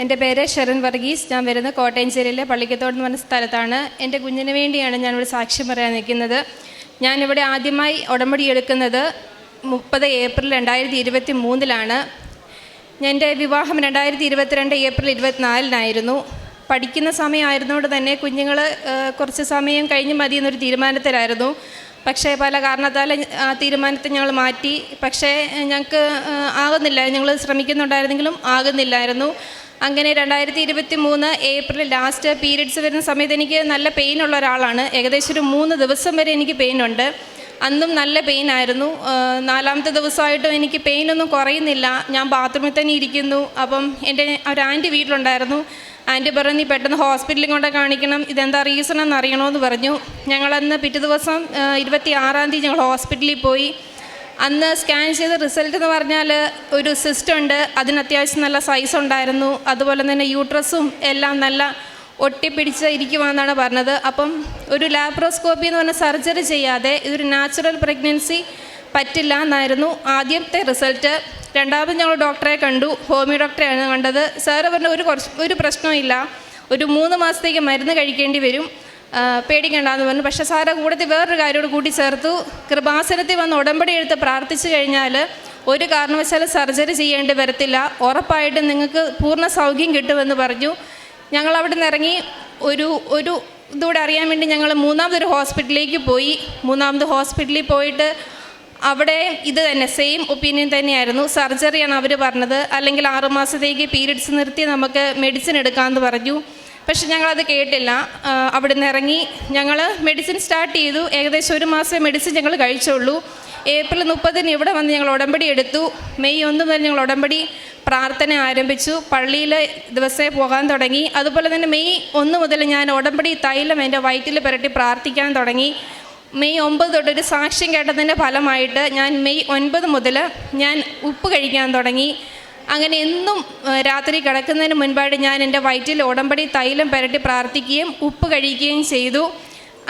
എന്റെ പേര് ഷെറിൻ വർഗീസ്. ഞാൻ വരുന്നത് കോട്ടയം ജില്ലയിലെ പള്ളിക്കത്തോട് എന്ന് പറഞ്ഞ സ്ഥലത്താണ്. എന്റെ കുഞ്ഞിന് വേണ്ടിയാണ് ഞാനിവിടെ സാക്ഷ്യം പറയാൻ നിൽക്കുന്നത്. ഞാനിവിടെ ആദ്യമായി ഉടമ്പടി എടുക്കുന്നത് മുപ്പത് ഏപ്രിൽ രണ്ടായിരത്തി ഇരുപത്തി മൂന്നിലാണ് എന്റെ വിവാഹം രണ്ടായിരത്തി ഇരുപത്തിരണ്ട് ഏപ്രിൽ ഇരുപത്തിനാലിനായിരുന്നു. പഠിക്കുന്ന സമയമായിരുന്നുകൊണ്ട് തന്നെ കുഞ്ഞുങ്ങൾ കുറച്ച് സമയം കഴിഞ്ഞ് മതി എന്നൊരു തീരുമാനത്തിലായിരുന്നു. പക്ഷേ പല കാരണത്താൽ ആ തീരുമാനത്തെ ഞങ്ങൾ മാറ്റി. പക്ഷേ ഞങ്ങൾക്ക് ആകുന്നില്ല. ഞങ്ങൾ ശ്രമിക്കുന്നുണ്ടായിരുന്നെങ്കിലും ആകുന്നില്ലായിരുന്നു. അങ്ങനെ രണ്ടായിരത്തി ഇരുപത്തി മൂന്ന് ഏപ്രിൽ ലാസ്റ്റ് പീരീഡ്സ് വരുന്ന സമയത്ത് എനിക്ക് നല്ല പെയിൻ ഉള്ള ഒരാളാണ്. ഏകദേശം ഒരു മൂന്ന് ദിവസം വരെ എനിക്ക് പെയിൻ ഉണ്ട്. അന്നും നല്ല പെയിൻ ആയിരുന്നു. നാലാമത്തെ ദിവസമായിട്ടും എനിക്ക് പെയിനൊന്നും കുറയുന്നില്ല. ഞാൻ ബാത്റൂമിൽ തന്നെ ഇരിക്കുന്നു. അപ്പം എന്റെ ഒരു ആന്റി വീട്ടിലുണ്ടായിരുന്നു. ആന്റി പറഞ്ഞു നീ പെട്ടെന്ന് ഹോസ്പിറ്റലിൽ കൊണ്ട് കാണിക്കണം. ഇതെന്താ റീസൺ എന്ന് അറിയണമെന്ന് പറഞ്ഞു. ഞങ്ങളന്ന് പിറ്റേ ദിവസം ഇരുപത്തി ആറാം തീയതി ഞങ്ങൾ ഹോസ്പിറ്റലിൽ പോയി. അന്ന് സ്കാൻ ചെയ്ത റിസൾട്ട് എന്ന് പറഞ്ഞാൽ ഒരു സിസ്റ്റം ഉണ്ട്. അതിന് അത്യാവശ്യം നല്ല സൈസ് ഉണ്ടായിരുന്നു. അതുപോലെ തന്നെ യൂട്രസും എല്ലാം നല്ല ഒട്ടിപ്പിടിച്ച് ഇരിക്കുവാന്നാണ് പറഞ്ഞത്. അപ്പം ഒരു ലാപ്രോസ്കോപ്പി എന്ന് പറഞ്ഞ സർജറി ചെയ്യാതെ ഇതൊരു നാച്ചുറൽ പ്രഗ്നൻസി പറ്റില്ല എന്നായിരുന്നു ആദ്യത്തെ റിസൾട്ട്. രണ്ടാമത് ഞങ്ങൾ ഡോക്ടറെ കണ്ടു. ഹോമിയോ ഡോക്ടറെയാണ് കണ്ടത്. സാറ് പറഞ്ഞ ഒരു കുറച്ച് ഒരു പ്രശ്നമില്ല ഒരു മൂന്ന് മാസത്തേക്ക് മരുന്ന് കഴിക്കേണ്ടി വരും. പേടിക്കേണ്ടെന്ന് പറഞ്ഞു. പക്ഷേ സാറ് കൂടത്തിൽ വേറൊരു കാര്യോട് കൂട്ടി ചേർത്തു. കൃപാസനത്തിൽ വന്ന് ഉടമ്പടി എടുത്ത് പ്രാർത്ഥിച്ചു കഴിഞ്ഞാൽ ഒരു കാരണവശാലും സർജറി ചെയ്യേണ്ടി വരത്തില്ല. ഉറപ്പായിട്ടും നിങ്ങൾക്ക് പൂർണ സൗഖ്യം കിട്ടുമെന്ന് പറഞ്ഞു. ഞങ്ങൾ അവിടെ നിന്ന് ഇറങ്ങി ഒരു ഒരു ഇതുകൂടെ അറിയാൻ വേണ്ടി ഞങ്ങൾ മൂന്നാമതൊരു ഹോസ്പിറ്റലിലേക്ക് പോയി. മൂന്നാമത് ഹോസ്പിറ്റലിൽ പോയിട്ട് അവിടെ ഇത് തന്നെ സെയിം ഒപ്പീനിയൻ തന്നെയായിരുന്നു. സർജറിയാണ് അവർ പറഞ്ഞത്. അല്ലെങ്കിൽ ആറുമാസത്തേക്ക് പീരീഡ്സ് നിർത്തി നമുക്ക് മെഡിസിൻ എടുക്കാമെന്ന് പറഞ്ഞു. പക്ഷെ ഞങ്ങളത് കേട്ടില്ല. ആ, അവിടെ നിന്ന് ഇറങ്ങി ഞങ്ങൾ മെഡിസിൻ സ്റ്റാർട്ട് ചെയ്തു. ഏകദേശം ഒരു മാസം മെഡിസിൻ ഞങ്ങൾ കഴിച്ചുള്ളൂ. ഏപ്രിൽ മുപ്പതിന് ഇവിടെ വന്ന് ഞങ്ങൾ ഉടമ്പടി എടുത്തു. മെയ് ഒന്ന് മുതൽ ഞങ്ങൾ ഉടമ്പടി പ്രാർത്ഥന ആരംഭിച്ചു. പള്ളിയിൽ ദിവസേ പോകാൻ തുടങ്ങി. അതുപോലെ തന്നെ മെയ് ഒന്ന് മുതൽ ഞാൻ ഉടമ്പടി തൈലം എന്റെ വയറ്റിൽ പുരട്ടി പ്രാർത്ഥിക്കാൻ തുടങ്ങി. മെയ് ഒമ്പത് ഒരു സാക്ഷ്യം കേട്ടതിന്റെ ഫലമായിട്ട് ഞാൻ മെയ് ഒൻപത് മുതൽ ഞാൻ ഉപ്പ് കഴിക്കാൻ തുടങ്ങി. അങ്ങനെ എന്നും രാത്രി കിടക്കുന്നതിന് മുൻപായിട്ട് ഞാൻ എന്റെ വയറ്റിൽ ഉടമ്പടി തൈലം പുരട്ടി പ്രാർത്ഥിക്കുകയും ഉപ്പ് കഴിക്കുകയും ചെയ്തു.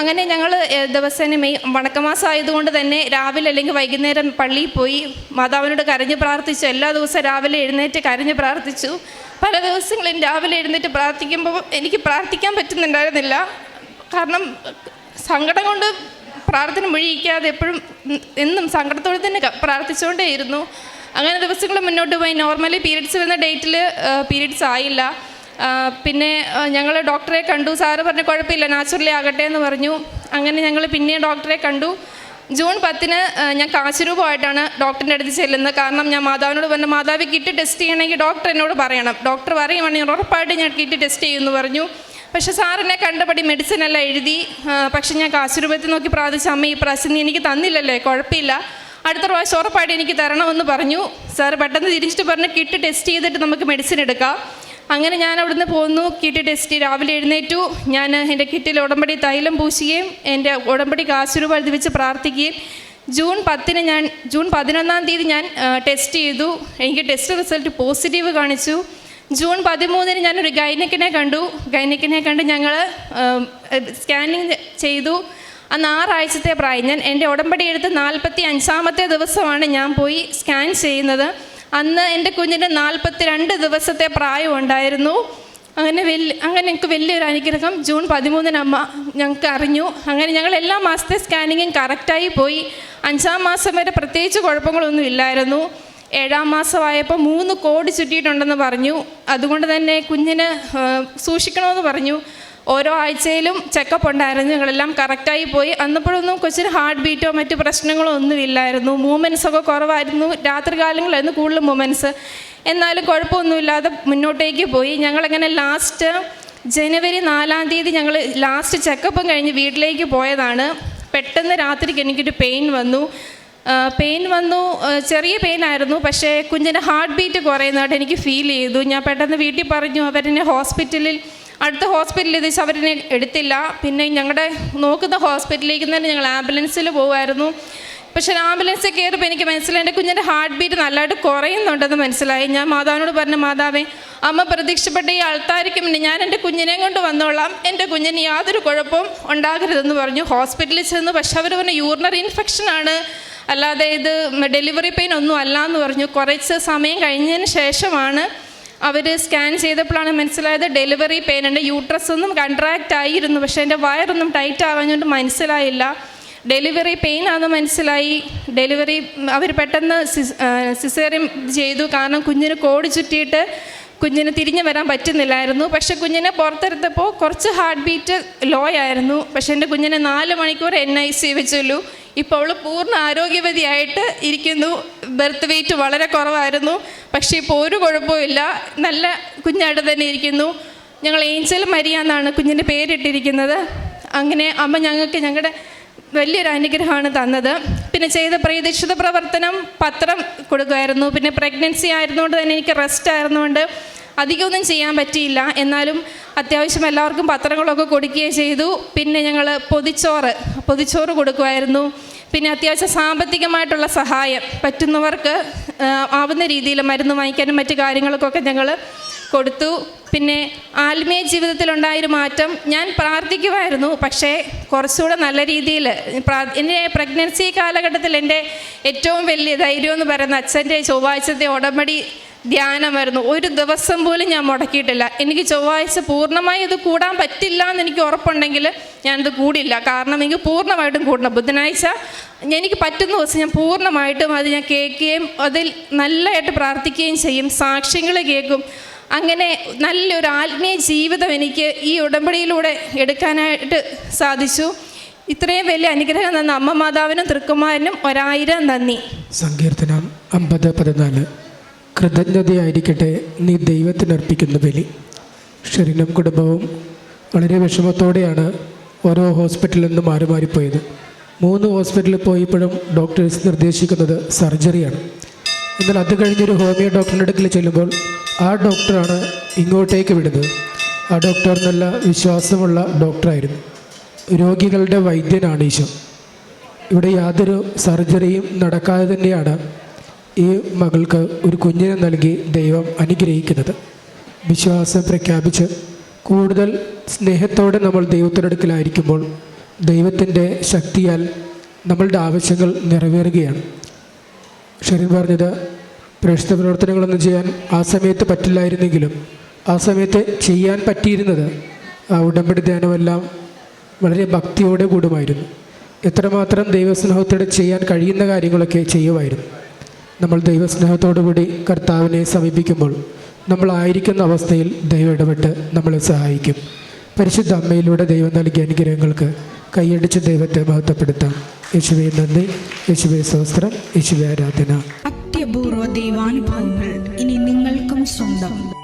അങ്ങനെ ഞങ്ങൾ ദിവസേന മെയ് വണക്കമാസം ആയതുകൊണ്ട് തന്നെ രാവിലെ അല്ലെങ്കിൽ വൈകുന്നേരം പള്ളിയിൽ പോയി. മാതാവിനോട് കരഞ്ഞ് പ്രാർത്ഥിച്ചു. എല്ലാ ദിവസവും രാവിലെ എഴുന്നേറ്റ് കരഞ്ഞ് പ്രാർത്ഥിച്ചു. പല ദിവസങ്ങളും രാവിലെ എഴുന്നേറ്റ് പ്രാർത്ഥിക്കുമ്പോൾ എനിക്ക് പ്രാർത്ഥിക്കാൻ പറ്റുന്നുണ്ടായിരുന്നില്ല. കാരണം സങ്കടം കൊണ്ട് പ്രാർത്ഥന മുഴിയിക്കാതെ എപ്പോഴും എന്നും സങ്കടത്തോടെ തന്നെ പ്രാർത്ഥിച്ചുകൊണ്ടേയിരുന്നു. അങ്ങനെ ദിവസങ്ങൾ മുന്നോട്ട് പോയി. നോർമലി പീരീഡ്സ് വരുന്ന ഡേറ്റിൽ പീരീഡ്സ് ആയില്ല. പിന്നെ ഞങ്ങൾ ഡോക്ടറെ കണ്ടു. സാറ് പറഞ്ഞു കുഴപ്പമില്ല നാച്ചുറലി ആകട്ടെ എന്ന് പറഞ്ഞു. അങ്ങനെ ഞങ്ങൾ പിന്നെ ഡോക്ടറെ കണ്ടു. ജൂൺ പത്തിന് ഞാൻ കാശുരൂപമായിട്ടാണ് ഡോക്ടറിന്റെ അടുത്ത് ചെല്ലുന്നത്. കാരണം ഞാൻ മാതാവിനോട് പറഞ്ഞു മാതാവ് കിറ്റ് ടെസ്റ്റ് ചെയ്യണമെങ്കിൽ ഡോക്ടർ എന്നോട് പറയണം. ഡോക്ടർ പറയുവാണെങ്കിൽ ഉറപ്പായിട്ട് ഞാൻ കിറ്റ് ടെസ്റ്റ് ചെയ്യുമെന്ന് പറഞ്ഞു. പക്ഷെ സാറിനെ കണ്ടപടി മെഡിസിൻ എല്ലാം എഴുതി. പക്ഷെ ഞാൻ കാശുരൂപത്തിൽ നോക്കി പ്രാർത്ഥിച്ച. അമ്മ ഈ പ്രാവശ്യം എനിക്ക് തന്നില്ലല്ലേ? കുഴപ്പമില്ല. അടുത്ത പ്രാവശ്യം ഉറപ്പായിട്ട് എനിക്ക് തരണമെന്ന് പറഞ്ഞു. സാർ പെട്ടെന്ന് തിരിച്ചിട്ട് പറഞ്ഞു കിറ്റ് ടെസ്റ്റ് ചെയ്തിട്ട് നമുക്ക് മെഡിസിൻ എടുക്കാം. അങ്ങനെ ഞാൻ അവിടുന്ന് പോന്നു. കിറ്റ് ടെസ്റ്റ് രാവിലെ എഴുന്നേറ്റു. ഞാൻ എന്റെ കിറ്റിൽ ഉടമ്പടി തൈലം പൂശുകയും എന്റെ ഉടമ്പടി കാശുരൂപ എഴുതി വെച്ച് പ്രാർത്ഥിക്കുകയും ജൂൺ പത്തിന് ഞാൻ ജൂൺ പതിനൊന്നാം തീയതി ഞാൻ ടെസ്റ്റ് ചെയ്തു. എനിക്ക് ടെസ്റ്റ് റിസൾട്ട് പോസിറ്റീവ് കാണിച്ചു. ജൂൺ പതിമൂന്നിന് ഞാനൊരു ഗൈനക്കിനെ കണ്ടു. ഗൈനക്കിനെ കണ്ട് ഞങ്ങൾ സ്കാനിങ് ചെയ്തു. അന്ന് ആറാഴ്ചത്തെ പ്രായം ഞാൻ എന്റെ ഉടമ്പടി എടുത്ത് നാൽപ്പത്തി അഞ്ചാമത്തെ ദിവസമാണ് ഞാൻ പോയി സ്കാൻ ചെയ്യുന്നത്. അന്ന് എന്റെ കുഞ്ഞിന് നാൽപ്പത്തി രണ്ട് ദിവസത്തെ പ്രായം ഉണ്ടായിരുന്നു. അങ്ങനെ വലിയ അങ്ങനെ ഞങ്ങൾക്ക് വലിയൊരു അനുഗ്രഹം ജൂൺ പതിമൂന്നിന് അമ്മ ഞങ്ങൾക്ക് അറിഞ്ഞു. അങ്ങനെ ഞങ്ങൾ എല്ലാ മാസത്തെ സ്കാനിങ്ങും കറക്റ്റായി പോയി. അഞ്ചാം മാസം വരെ പ്രത്യേകിച്ച് കുഴപ്പങ്ങളൊന്നും ഇല്ലായിരുന്നു. ഏഴാം മാസമായപ്പോൾ മൂന്ന് കോടി ചുറ്റിയിട്ടുണ്ടെന്ന് പറഞ്ഞു. അതുകൊണ്ട് തന്നെ കുഞ്ഞിന് സൂക്ഷിക്കണമെന്ന് പറഞ്ഞു. ഓരോ ആഴ്ചയിലും ചെക്കപ്പ് ഉണ്ടായിരുന്നു. ഞങ്ങളെല്ലാം കറക്റ്റായി പോയി. അന്നപ്പോഴൊന്നും കൊച്ചിന് ഹാർട്ട് ബീറ്റോ മറ്റു പ്രശ്നങ്ങളോ ഒന്നുമില്ലായിരുന്നു. ഒക്കെ കുറവായിരുന്നു. രാത്രി കാലങ്ങളായിരുന്നു കൂടുതൽ മൂമെൻസ് എന്നാലും കുഴപ്പമൊന്നുമില്ലാതെ മുന്നോട്ടേക്ക് പോയി. ഞങ്ങളങ്ങനെ ലാസ്റ്റ് ജനുവരി നാലാം തീയതി ഞങ്ങൾ ലാസ്റ്റ് ചെക്കപ്പും കഴിഞ്ഞ് വീട്ടിലേക്ക് പോയതാണ്. പെട്ടെന്ന് രാത്രിക്ക് എനിക്കൊരു പെയിൻ വന്നു. പെയിൻ വന്നു. ചെറിയ പെയിൻ ആയിരുന്നു. പക്ഷേ കുഞ്ഞിന്റെ ഹാർട്ട് ബീറ്റ് കുറയുന്നതായിട്ട് എനിക്ക് ഫീൽ ചെയ്തു. ഞാൻ പെട്ടെന്ന് വീട്ടിൽ പറഞ്ഞു അവരെന്നെ ഹോസ്പിറ്റലിൽ അടുത്ത ഹോസ്പിറ്റലിൽ എത്തിച്ച് അവരിനെ എടുത്തില്ല. പിന്നെ ഞങ്ങളുടെ നോക്കുന്ന ഹോസ്പിറ്റലിലേക്ക് തന്നെ ഞങ്ങൾ ആംബുലൻസിൽ പോകുമായിരുന്നു പക്ഷേ ആംബുലൻസിൽ കയറിയപ്പോൾ എനിക്ക് മനസ്സിലായി. എന്റെ കുഞ്ഞിന്റെ ഹാർട്ട് ബീറ്റ് നല്ലതായിട്ട് കുറയുന്നുണ്ടെന്ന് മനസ്സിലായി. ഞാൻ മാതാവിനോട് പറഞ്ഞു മാതാവേ അമ്മ പ്രതീക്ഷപ്പെട്ട ഈ ആൾക്കാർക്കും മുന്നേ ഞാൻ എന്റെ കുഞ്ഞിനെ കൊണ്ട് വന്നോളാം. എന്റെ കുഞ്ഞിന് യാതൊരു കുഴപ്പവും ഉണ്ടാകരുതെന്ന് പറഞ്ഞു. ഹോസ്പിറ്റലിൽ ചെന്ന് പക്ഷെ അവർ പറഞ്ഞു യൂറിനറി ഇൻഫെക്ഷൻ ആണ്. അല്ലാതെ ഇത് ഡെലിവറി പെയിൻ ഒന്നും അല്ല എന്ന് പറഞ്ഞു. കുറച്ച് സമയം കഴിഞ്ഞതിന് ശേഷമാണ് അവർ സ്കാൻ ചെയ്തപ്പോഴാണ് മനസ്സിലായത് ഡെലിവറി പെയിൻ ഉണ്ട്. യൂട്രസ് ഒന്നും കൺട്രാക്റ്റ് ആയിരുന്നു. പക്ഷേ എന്റെ വയറൊന്നും ടൈറ്റ് ആവാഞ്ഞുകൊണ്ട് മനസ്സിലായില്ല. ഡെലിവറി പെയിൻ ആണെന്ന് മനസ്സിലായി. ഡെലിവറി അവർ പെട്ടെന്ന് സിസേറിയം ചെയ്തു. കാരണം കുഞ്ഞിന് കോടി ചുറ്റിയിട്ട് കുഞ്ഞിന് തിരിഞ്ഞു വരാൻ പറ്റുന്നില്ലായിരുന്നു. പക്ഷെ കുഞ്ഞിനെ പുറത്തെടുത്തപ്പോൾ കുറച്ച് ഹാർട്ട് ബീറ്റ് ലോ ആയിരുന്നു. പക്ഷേ എന്റെ കുഞ്ഞിനെ നാല് മണിക്കൂർ എൻ ഐ സി വെച്ചുള്ളൂ. ഇപ്പോൾ അവൾ പൂർണ ആരോഗ്യവതിയായിട്ട് ഇരിക്കുന്നു. ബർത്ത് വെയിറ്റ് വളരെ കുറവായിരുന്നു. പക്ഷേ ഇപ്പോൾ ഒരു കുഴപ്പമില്ല നല്ല കുഞ്ഞായിട്ട് തന്നെ ഇരിക്കുന്നു. ഞങ്ങൾ ഏഞ്ചൽ മരിയ എന്നാണ് കുഞ്ഞിന്റെ പേരിട്ടിരിക്കുന്നത്. അങ്ങനെ അമ്മ ഞങ്ങൾക്ക് ഞങ്ങളുടെ വലിയൊരു അനുഗ്രഹമാണ് തന്നത്. പിന്നെ ചെയ്ത പ്രതീക്ഷിത പ്രവർത്തനം പത്രം കൊടുക്കുമായിരുന്നു. പിന്നെ പ്രഗ്നൻസി ആയിരുന്നുകൊണ്ട് തന്നെ എനിക്ക് റെസ്റ്റ് ആയിരുന്നുകൊണ്ട് അധികമൊന്നും ചെയ്യാൻ പറ്റിയില്ല. എന്നാലും അത്യാവശ്യം എല്ലാവർക്കും പത്രങ്ങളൊക്കെ കൊടുക്കുകയും ചെയ്തു. പിന്നെ ഞങ്ങൾ പൊതിച്ചോറ് പൊതിച്ചോറ് കൊടുക്കുമായിരുന്നു. പിന്നെ അത്യാവശ്യം സാമ്പത്തികമായിട്ടുള്ള സഹായം പറ്റുന്നവർക്ക് ആവുന്ന രീതിയിൽ മരുന്ന് വാങ്ങിക്കാനും മറ്റു കാര്യങ്ങൾക്കൊക്കെ ഞങ്ങൾ കൊടുത്തു. പിന്നെ ആത്മീയ ജീവിതത്തിലുണ്ടായൊരു മാറ്റം ഞാൻ പ്രാർത്ഥിക്കുമായിരുന്നു. പക്ഷേ കുറച്ചുകൂടെ നല്ല രീതിയിൽ എന്റെ പ്രഗ്നൻസി കാലഘട്ടത്തിൽ എന്റെ ഏറ്റവും വലിയ ധൈര്യം എന്ന് പറയുന്ന അച്ഛന്റെ ചൊവ്വാഴ്ചത്തെ ഉടമ്പടി ധ്യാനമായിരുന്നു. ഒരു ദിവസം പോലും ഞാൻ മുടക്കിയിട്ടില്ല. എനിക്ക് ചൊവ്വാഴ്ച പൂർണമായി ഇത് കൂടാൻ പറ്റില്ല എന്ന് എനിക്ക് ഉറപ്പുണ്ടെങ്കിൽ ഞാനിത് കൂടില്ല. കാരണം എനിക്ക് പൂർണമായിട്ടും കൂടണം. ബുധനാഴ്ച എനിക്ക് പറ്റുന്ന ദിവസം ഞാൻ പൂർണമായിട്ടും അത് ഞാൻ കേൾക്കുകയും അതിൽ നല്ലതായിട്ട് പ്രാർത്ഥിക്കുകയും ചെയ്യും. സാക്ഷ്യങ്ങൾ കേൾക്കും. അങ്ങനെ നല്ലൊരു ആത്മീയ ജീവിതം എനിക്ക് ഈ ഉടമ്പടിയിലൂടെ എടുക്കാനായിട്ട് സാധിച്ചു. ഇത്രയും വലിയ അനുഗ്രഹം തന്ന അമ്മ മാതാവിനും തൃക്കുമാരനും ഒരായിരം നന്ദി. സങ്കീർത്തനം അമ്പത് പതിനാല്. കൃതജ്ഞതയായിരിക്കട്ടെ നീ ദൈവത്തിനർപ്പിക്കുന്ന ബലി. ഷെറിനും കുടുംബവും വളരെ വിഷമത്തോടെയാണ് ഓരോ ഹോസ്പിറ്റലിൽ നിന്ന് മാറി മാറിപ്പോയത്. മൂന്ന് ഹോസ്പിറ്റലിൽ പോയപ്പോഴും ഡോക്ടേഴ്സ് നിർദ്ദേശിക്കുന്നത് സർജറിയാണ്. എന്നാൽ അത് കഴിഞ്ഞൊരു ഹോമിയോ ഡോക്ടറിന്റെ അടുക്കൽ ചെല്ലുമ്പോൾ ആ ഡോക്ടറാണ് ഇങ്ങോട്ടേക്ക് വിടുന്നത്. ആ ഡോക്ടർ നല്ല വിശ്വാസമുള്ള ഡോക്ടറായിരുന്നു. രോഗികളുടെ വൈദ്യനാണ് ഈശോ. ഇവിടെ യാതൊരു സർജറിയും നടക്കാതെ തന്നെയാണ് ഈ മകൾക്ക് ഒരു കുഞ്ഞിനെ നൽകി ദൈവം അനുഗ്രഹിക്കുന്നത്. വിശ്വാസം പ്രഖ്യാപിച്ച് കൂടുതൽ സ്നേഹത്തോടെ നമ്മൾ ദൈവത്തിനടുക്കലായിരിക്കുമ്പോൾ ദൈവത്തിന്റെ ശക്തിയാൽ നമ്മളുടെ ആവശ്യങ്ങൾ നിറവേറുകയാണ്. ഷെറിൻ പറഞ്ഞത് പ്രേക്ഷിത പ്രവർത്തനങ്ങളൊന്നും ചെയ്യാൻ ആ സമയത്ത് പറ്റില്ലായിരുന്നെങ്കിലും ആ സമയത്ത് ചെയ്യാൻ പറ്റിയിരുന്നത് ആ ഉടമ്പടി ധ്യാനമെല്ലാം വളരെ ഭക്തിയോടെ കൂടുമായിരുന്നു. എത്രമാത്രം ദൈവസ്നേഹത്തോടെ ചെയ്യാൻ കഴിയുന്ന കാര്യങ്ങളൊക്കെ ചെയ്യുമായിരുന്നു. നമ്മൾ ദൈവസ്നേഹത്തോടുകൂടി കർത്താവിനെ സമീപിക്കുമ്പോൾ നമ്മളായിരിക്കുന്ന അവസ്ഥയിൽ ദൈവം ഇടപെട്ട് നമ്മളെ സഹായിക്കും. പരിശുദ്ധ അമ്മയിലൂടെ ദൈവം നൽകിയ അനുഗ്രഹങ്ങൾക്ക് കൈയടിച്ച് ദൈവത്തെ മഹത്വപ്പെടുത്താം. യേശുവെ നന്ദി. യേശുവെ സഹസ്ത്രം യേശുവെ ആരാധന. അത്യപൂർവ ദൈവാനുഭവങ്ങൾ ഇനി നിങ്ങൾക്കും സ്വന്തം.